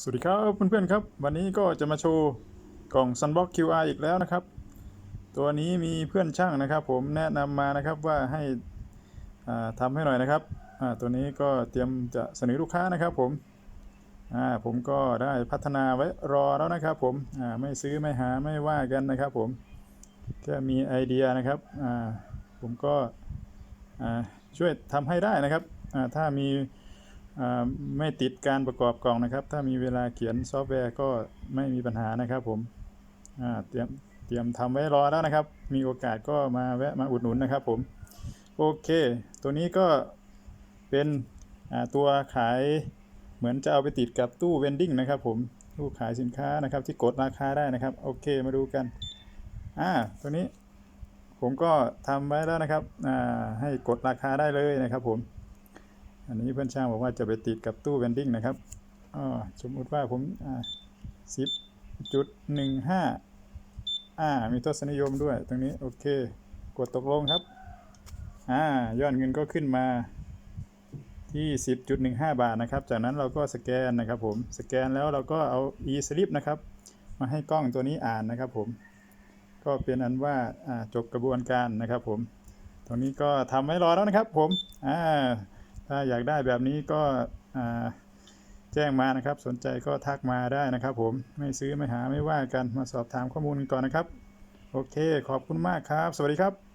สวัสดีครับเพื่อนๆครับ วันนี้ก็จะมาโชว์กล่อง Sunbox QR อีกแล้วนะครับ ตัวนี้มีเพื่อนช่างนะครับ ผมแนะนำมานะครับว่าให้ทำให้หน่อยนะครับตัวนี้ก็เตรียมจะเสนอลูกค้านะครับ ผมผมก็ได้พัฒนาไว้รอแล้วนะครับ ผมไม่ซื้อไม่หาไม่ว่ากันนะครับ ผมแค่มีไอเดียนะครับผมก็ช่วยทำให้ได้นะครับถ้ามี ไม่ติดการประกอบกล่องนะครับ ถ้ามีเวลาเขียนซอฟต์แวร์ก็ไม่มีปัญหานะครับผมเตรียมเตรียมทำไว้รอแล้วนะครับ มีโอกาสก็มาแวะมาอุดหนุนนะครับผมโอเค ตัวนี้ก็เป็นตัวขายเหมือนจะเอาไปติดกับตู้เวนดิ้งนะครับผมตู้ขายสินค้านะครับที่กดราคาได้นะครับ โอเคมาดูกันอ่าตัวนี้ผมก็ทำไว้แล้วนะครับให้กดราคาได้เลยนะครับผม อันนี้เพื่อนช่างบอกว่าจะไปติดกับตู้เวนดิ้งนะครับอ๋อสมมติว่าผมอ่าสิบจุดหนึ่งห้าอ่า มีทศนิยมด้วย ตรงนี้ โอเค กดตกลงครับ อ่ายอดเงินก็ขึ้นมาที่ 10.15 บาทนะครับ จากนั้นเราก็สแกนนะครับผม สแกนแล้วเราก็เอา e-slip นะครับ มาให้กล้องตัวนี้อ่านนะครับผม ก็เป็นอันว่าอ่าจบกระบวนการนะครับผม ตรงนี้ก็ทำไว้รอแล้วนะครับผม อ่า ถ้าอยากได้แบบนี้ก็แจ้งมานะครับ สนใจก็ทักมาได้นะครับผมไม่ซื้อไม่หาไม่ว่ากันมาสอบถามข้อมูลกันก่อนนะครับ โอเค ขอบคุณมากครับ สวัสดีครับ